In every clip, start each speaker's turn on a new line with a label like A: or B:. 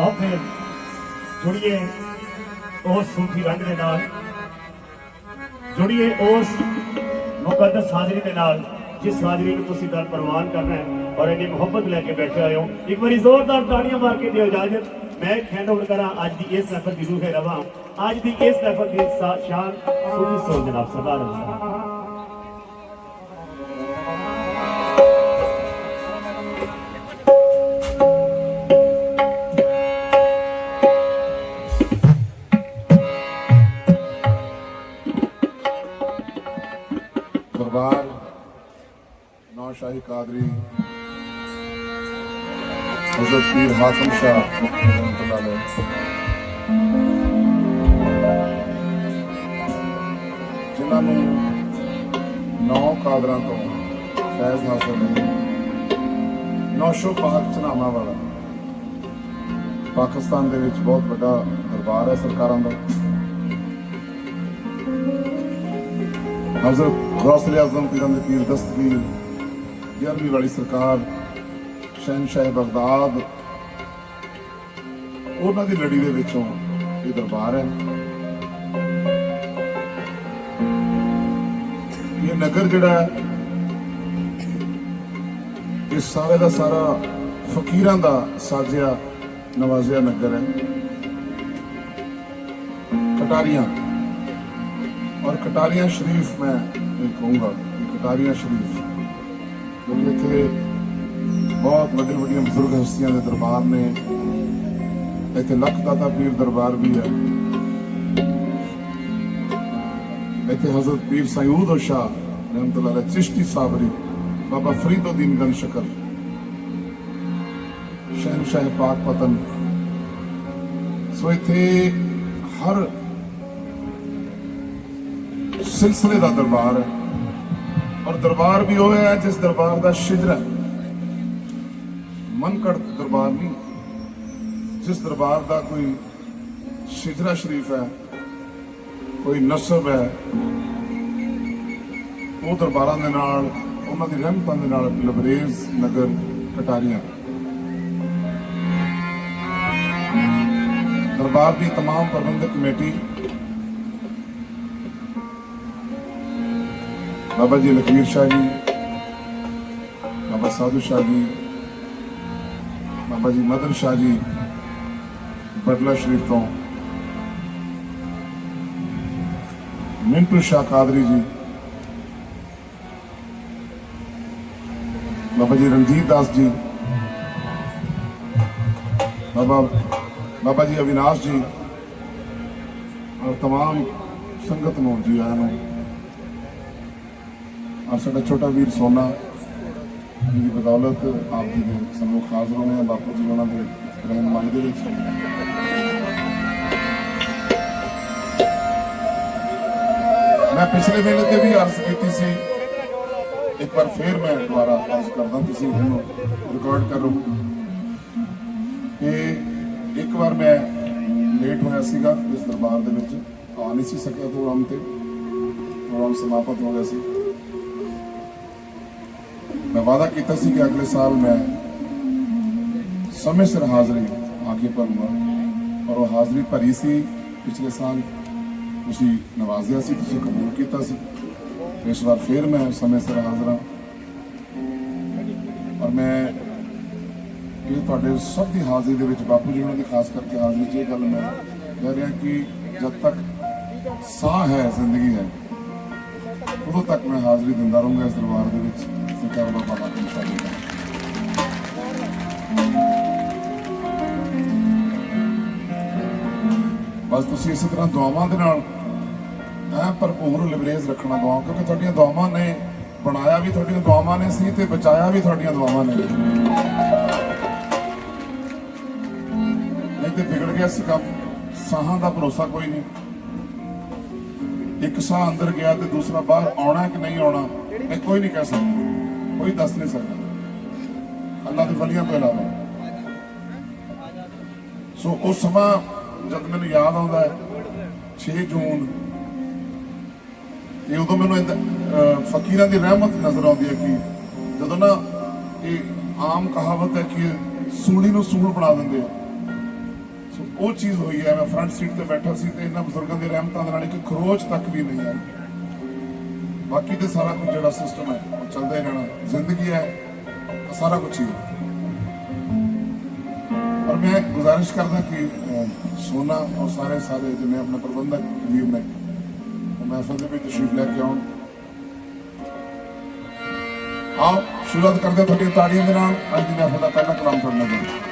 A: ਆਓ ਫਿਰ ਜੁੜੀਏ ਉਸ ਸੂਫੀ ਰੰਗ ਦੇ ਨਾਲ, ਜੁੜੀਏ ਉਸ ਮੁਕੱਦਸ ਹਾਜ਼ਰੀ ਦੇ ਨਾਲ, ਜਿਸ ਹਾਜ਼ਰੀ ਨੂੰ ਤੁਸੀਂ ਦਰ ਪ੍ਰਵਾਨ ਕਰਨਾ ਹੈ ਔਰ ਇੰਨੀ ਮੁਹੱਬਤ ਲੈ ਕੇ ਬੈਠੇ ਹੋਏ ਹੋ। ਇੱਕ ਵਾਰੀ ਜ਼ੋਰਦਾਰ ਤਾੜੀਆਂ ਮਾਰ ਕੇ ਦਿਓ ਇਜਾਜ਼ਤ ਮੈਂ ਖੈਂਡ ਓਵਰ ਕਰਾਂ, ਅੱਜ ਦੀ ਇਸ ਸਫ਼ਰ ਦੀ ਰੂਹ ਹੈ ਰਵਾਂ। ਅੱਜ ਦੀ ਇਸ ਸਫ਼ਰ ਦੀ ਸਾ- ਸ਼ਾਨ ਸੂਫੀ ਸੋਲ ਜਨਾਬ ਸਰਦਾਰ ਅਨਸਾਰ
B: ਨੌਸ਼ਾਹੀ ਕਾਦਰੀ। ਹਜ਼ਰਤ ਪੀਰ ਹਾਕਮ ਸ਼ਾਹ ਜਿਨ੍ਹਾਂ ਨੂੰ ਨੌ ਕਾਦਰਾਂ ਤੋਂ ਫੈਜ਼ ਹਾਸਲ ਹੈ ਨੌਸ਼ੋ ਪਾਕ ਚਨਾਮਾ ਵਾਲਾ। ਪਾਕਿਸਤਾਨ ਦੇ ਵਿੱਚ ਬਹੁਤ ਵੱਡਾ ਦਰਬਾਰ ਹੈ ਸਰਕਾਰਾਂ ਦਾ। ਹਜ਼ਰਤ ਗੌਸਲ ਆਜ਼ਮ ਪੀਰਾਂ ਦੇ ਪੀਰ ਦਸਤਗੀਰ ਗਿਆਰਵੀਂ ਵਾਲੀ ਸਰਕਾਰ ਸ਼ਹਿਨशाह ਬਗਦਾਦ, ਉਹਨਾਂ ਦੀ ਲੜੀ ਦੇ ਵਿੱਚੋਂ ਇਹ ਦਰਬਾਰ ਹੈ। ਇਹ ਨਗਰ ਜਿਹੜਾ ਹੈ, ਇਹ ਸਾਰੇ ਦਾ ਸਾਰਾ ਫਕੀਰਾਂ ਦਾ ਸਾਜਿਆ, ਨਵਾਜ਼ਿਆ ਨਗਰ ਹੈ। ਕਟਾਰੀਆਂ, ਔਰ ਕਟਾਰੀਆਂ ਸ਼ਰੀਫ ਮੈਂ ਇਹ ਕਹੂੰਗਾ ਕਿ ਕਟਾਰੀਆਂ ਸ਼ਰੀਫ ਕਿਉਂਕਿ ਇੱਥੇ ਬਹੁਤ ਵੱਡੇ ਵੱਡੀਆਂ ਬਜ਼ੁਰਗ ਹਸਤੀਆਂ ਦੇ ਦਰਬਾਰ ਨੇ। ਇੱਥੇ ਲੱਖ ਦਾਤਾ ਪੀਰ ਦਰਬਾਰ ਵੀ ਹੈ। ਇੱਥੇ ਹਜ਼ਰਤ ਪੀਰ ਸਯੂਦ ਉਸ਼ਾ ਰਹਿਮਤੁਲਾਹ ਚਿਸ਼ਤੀ ਸਾਬਰੀ, ਬਾਬਾ ਫਰੀਦੋਦੀਨ ਗਨ ਸ਼ਕਰ ਸ਼ਹਿਨ ਸ਼ਾਹ ਪਾਕ ਪਤਨ। ਸੋ ਇੱਥੇ ਹਰ ਸਿਲਸਿਲੇ ਦਾ ਦਰਬਾਰ ਹੈ। ਔਰ ਦਰਬਾਰ ਵੀ ਉਹ ਹੈ ਜਿਸ ਦਰਬਾਰ ਦਾ ਸ਼ਿਜਰਾ ਹੈ। ਮਨਕੜ ਦਰਬਾਰ ਨਹੀਂ ਜਿਸ ਦਰਬਾਰ ਦਾ ਕੋਈ ਸ਼ਿਜਰਾ ਸ਼ਰੀਫ ਹੈ ਕੋਈ ਨਸਬ ਹੈ ਉਹ ਦਰਬਾਰਾਂ ਦੇ ਨਾਲ ਉਹਨਾਂ ਦੀ ਰਹਿਮਤਾਂ ਦੇ ਨਾਲ ਲਬਰੇਜ਼ ਨਗਰ ਕਟਾਰੀਆਂ ਦਰਬਾਰ ਦੀ तमाम ਪ੍ਰਬੰਧਕ ਕਮੇਟੀ ਬਾਬਾ ਜੀ ਲਖਵੀਰ ਸ਼ਾਹ ਜੀ ਬਾਬਾ ਸਾਧੂ ਸ਼ਾਹ ਜੀ ਬਾਬਾ ਜੀ ਮਦਨ ਸ਼ਾਹ ਜੀ ਬਟਲਾ ਸ਼ਰੀਫ ਤੋਂ ਮਿੰਟੂ ਸ਼ਾਹ ਕਾਦਰੀ ਜੀ ਬਾਬਾ ਜੀ ਰਣਜੀਤ ਦਾਸ ਜੀ ਬਾਬਾ ਬਾਬਾ ਜੀ ਅਵਿਨਾਸ਼ ਜੀ ਔਰ तमाम ਸੰਗਤ ਨੂੰ ਜੀ ਆਇਆਂ ਨੂੰ ਔਰ ਸਾਡਾ ਛੋਟਾ ਵੀਰ ਸੋਨਾ, ਜਿਹਦੀ ਬਦੌਲਤ ਆਪ ਜੀ ਦੇ ਸਾਨੂੰ ਖਾਸ ਹੋਣੇ ਬਾਪੂ ਜੀ ਉਹਨਾਂ ਦੇ ਰਹਿਨਮਾਈ ਦੇ ਵਿੱਚ। ਮੈਂ ਪਿਛਲੇ ਵੇਲੇ ਤੇ ਵੀ ਅਰਜ਼ ਕੀਤੀ ਸੀ, ਇੱਕ ਵਾਰ ਫੇਰ ਮੈਂ ਦੁਬਾਰਾ ਅਰਜ਼ ਕਰਦਾ ਤੁਸੀਂ ਇਹਨੂੰ ਰਿਕਾਰਡ ਕਰੋ ਕਿ ਇੱਕ ਵਾਰ ਮੈਂ ਲੇਟ ਹੋਇਆ ਸੀਗਾ ਇਸ ਦਰਬਾਰ ਦੇ ਵਿੱਚ, ਆ ਨਹੀਂ ਸੀ ਸਕਿਆ ਪ੍ਰੋਗਰਾਮ ਤੇ। ਪ੍ਰੋਗਰਾਮ ਸਮਾਪਤ ਹੋ ਗਿਆ ਸੀ। ਮੈਂ ਵਾਅਦਾ ਕੀਤਾ ਸੀ ਕਿ ਅਗਲੇ ਸਾਲ ਮੈਂ ਸਮੇਂ ਸਿਰ ਹਾਜ਼ਰੀ ਆ ਕੇ ਭਰੂੰਗਾ। ਔਰ ਉਹ ਹਾਜ਼ਰੀ ਭਰੀ ਸੀ। ਪਿਛਲੇ ਸਾਲ ਤੁਸੀਂ ਨਵਾਜ਼ਿਆ ਸੀ, ਤੁਸੀਂ ਕਬੂਲ ਕੀਤਾ ਸੀ। ਇਸ ਵਾਰ ਫਿਰ ਮੈਂ ਸਮੇਂ ਸਿਰ ਹਾਜ਼ਰ ਹਾਂ। ਔਰ ਮੈਂ ਇਹ ਤੁਹਾਡੇ ਸਭ ਦੀ ਹਾਜ਼ਰੀ ਦੇ ਵਿੱਚ ਬਾਪੂ ਜੀ ਉਹਨਾਂ ਦੀ ਖਾਸ ਕਰਕੇ ਹਾਜ਼ਰੀ 'ਚ ਇਹ ਗੱਲ ਮੈਂ ਕਹਿ ਰਿਹਾ ਕਿ ਜਦ ਤੱਕ ਸਾਹ ਹੈ, ਜ਼ਿੰਦਗੀ ਹੈ, ਉਦੋਂ ਤੱਕ ਮੈਂ ਹਾਜ਼ਰੀ ਦਿੰਦਾ ਰਹੂੰਗਾ ਇਸ ਦਰਬਾਰ ਦੇ ਵਿੱਚ। ਸਰਕਾਰ ਦਾ ਬਾਬਾ ਕੀ ਸਾਡੀ ਬਸ ਤੁਸੀਂ ਇਸੇ ਤਰ੍ਹਾਂ ਦੁਆਵਾਂ ਦੇ ਨਾਲ ਐ ਭਰਪੂਰ ਲਿਬਰੇਜ ਰੱਖਣਾ ਦੁਆ ਕਿਉਂਕਿ ਤੁਹਾਡੀਆਂ ਦੁਆਵਾਂ ਨੇ ਬਣਾਇਆ ਵੀ ਤੁਹਾਡੀਆਂ ਦੁਆਵਾਂ ਨੇ ਸੀ ਤੇ ਬਚਾਇਆ ਵੀ ਤੁਹਾਡੀਆਂ ਦੁਆਵਾਂ ਨੇ ਨਹੀਂ ਤੇ ਵਿਗੜ ਗਿਆ ਸੀ ਕੰਮ ਸਾਹਾਂ ਦਾ ਭਰੋਸਾ ਕੋਈ ਨਹੀਂ ਇੱਕ ਸਾਹ ਅੰਦਰ ਗਿਆ ਤੇ ਦੂਸਰਾ ਬਾਹਰ ਆਉਣਾ ਕਿ ਨਹੀਂ ਆਉਣਾ ਇਹ ਕੋਈ ਨਹੀਂ ਕਹਿ ਸਕਦਾ ਕੋਈ ਦੱਸ ਨਹੀਂ ਸਕਦਾ। ਅੱਲਾਹ ਦੇ ਵਲੀਆਂ ਤੋਂ ਇਲਾਵਾ। ਸੋ ਉਹ ਸਮਾਂ ਜਦ ਮੈਨੂੰ ਯਾਦ ਆਉਂਦਾ ਹੈ 6 ਜੂਨ, ਇਹ ਉਦੋਂ ਮੈਨੂੰ ਫਕੀਰਾਂ ਦੀ ਰਹਿਮਤ ਨਜ਼ਰ ਆਉਂਦੀ ਹੈ ਕਿ ਜਦੋਂ ਨਾ ਇਹ ਆਮ ਕਹਾਵਤ ਹੈ ਕਿ ਸੂਲੀ ਨੂੰ ਸੂਲ ਬਣਾ ਦਿੰਦੇ ਆ। ਸੋ ਉਹ ਚੀਜ਼ ਹੋਈ ਹੈ, ਮੈਂ ਫਰੰਟ ਸੀਟ ਤੇ ਬੈਠਾ ਸੀ ਤੇ ਇਹਨਾਂ ਬਜ਼ੁਰਗਾਂ ਦੀ ਰਹਿਮਤਾਂ ਦੇ ਨਾਲ ਇੱਕ ਖਰੋਚ ਤੱਕ ਵੀ ਨਹੀਂ ਆਈ। ਬਾਕੀ ਤੇ ਸਾਰਾ ਕੁਝ ਜਿਹੜਾ ਸਿਸਟਮ ਹੈ ਚੱਲਦਾ ਰਹਿਣਾ। ਜ਼ਿੰਦਗੀ ਹੈ ਸਾਰਾ ਕੁਝ ਹੀ ਹੈ। ਮੈਂ ਗੁਜ਼ਾਰਿਸ਼ ਕਰਦਾ ਕਿ ਸੋਨਾ ਔਰ ਸਾਰੇ ਸਾਰੇ ਜਿਵੇਂ ਆਪਣੇ ਪ੍ਰਬੰਧਕ ਵੀਰ ਨੇ ਉਹ ਮਹਿਫਲ ਦੇ ਵਿੱਚ ਤਸ਼ਰੀਫ ਲੈ ਕੇ ਆਉਣ। ਆਓ, ਸ਼ੁਰੂਆਤ ਕਰਦੇ ਤੁਹਾਡੀ ਤਾੜੀਆਂ ਦੇ ਨਾਲ। ਅੱਜ ਦੀ ਮਹਿਫਲ ਦਾ ਪਹਿਲਾ ਕਲਾਮ ਸੁਣਨਾ ਚਾਹੁੰਦਾ।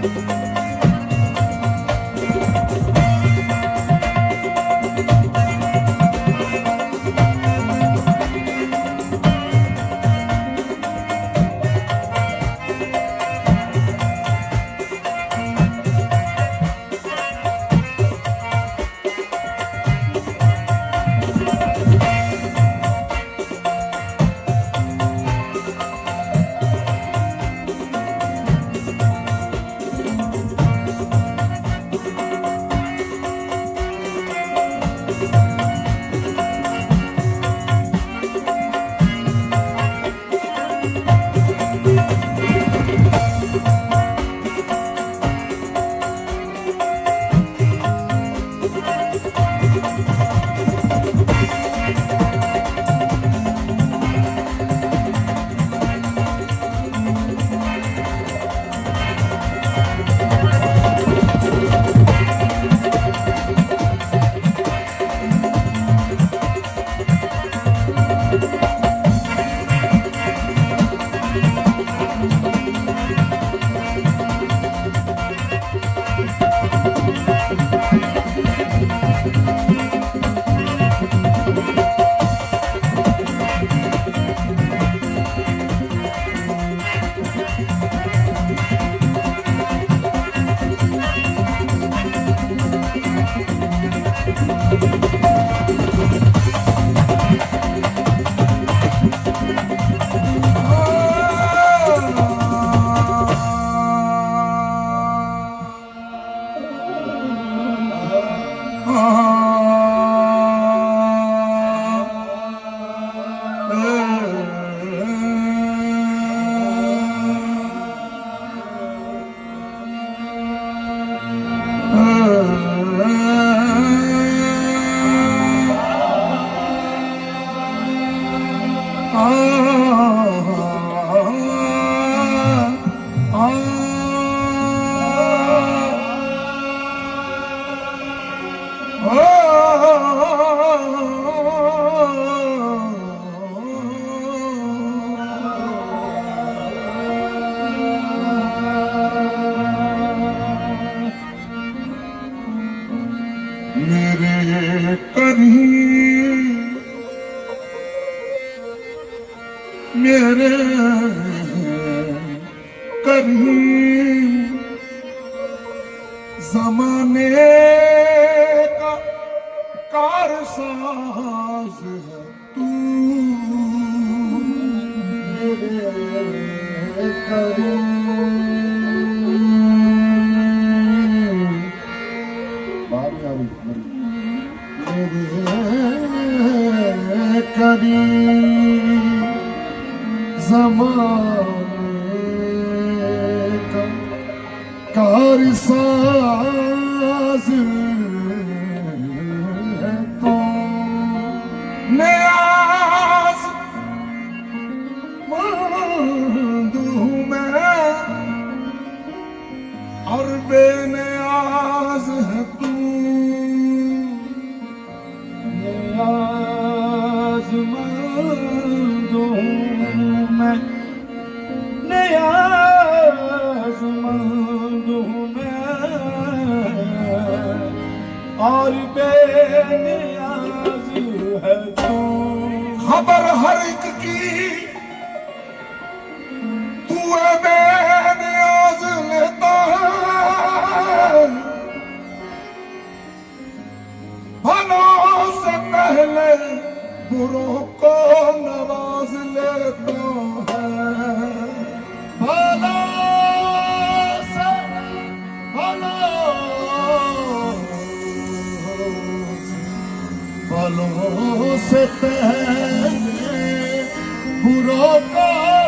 C: Thank you. زمانے कर सू करी करी सम Kar sazı बुरों को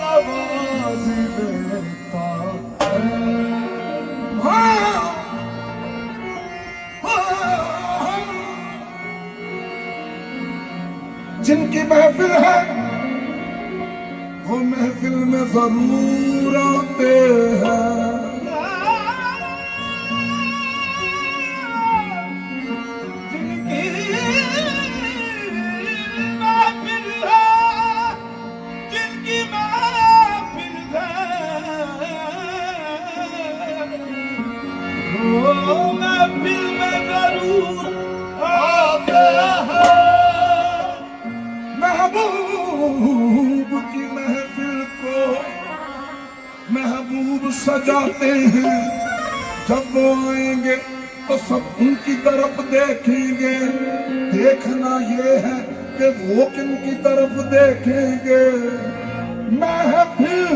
C: नवाज लेता है हाँ जिनकी महफिल है वो महफिल में जरूर आते हैं महबूब सजाते हैं जब वो आएँगे तो सब उनकी तरफ़ देखेंगे देखना ये है कि वो किन की तरफ़ देखेंगे महफिल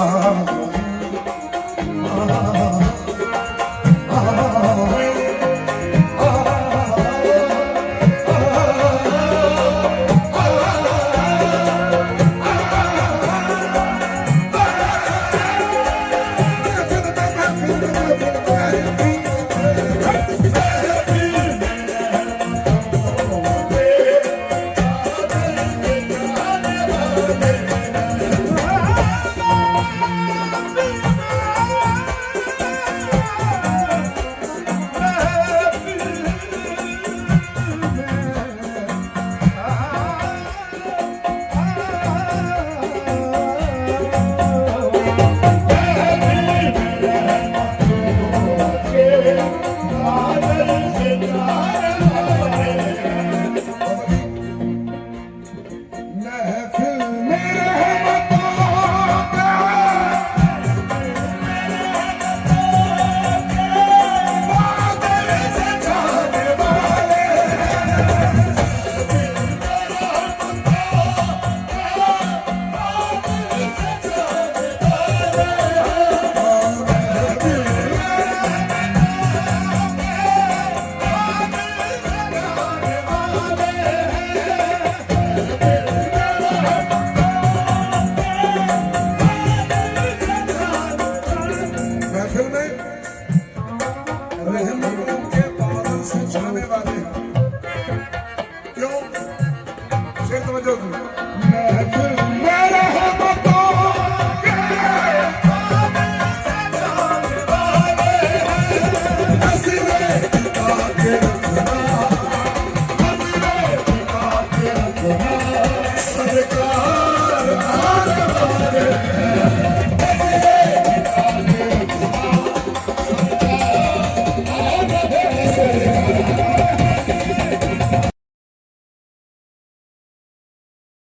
C: ああ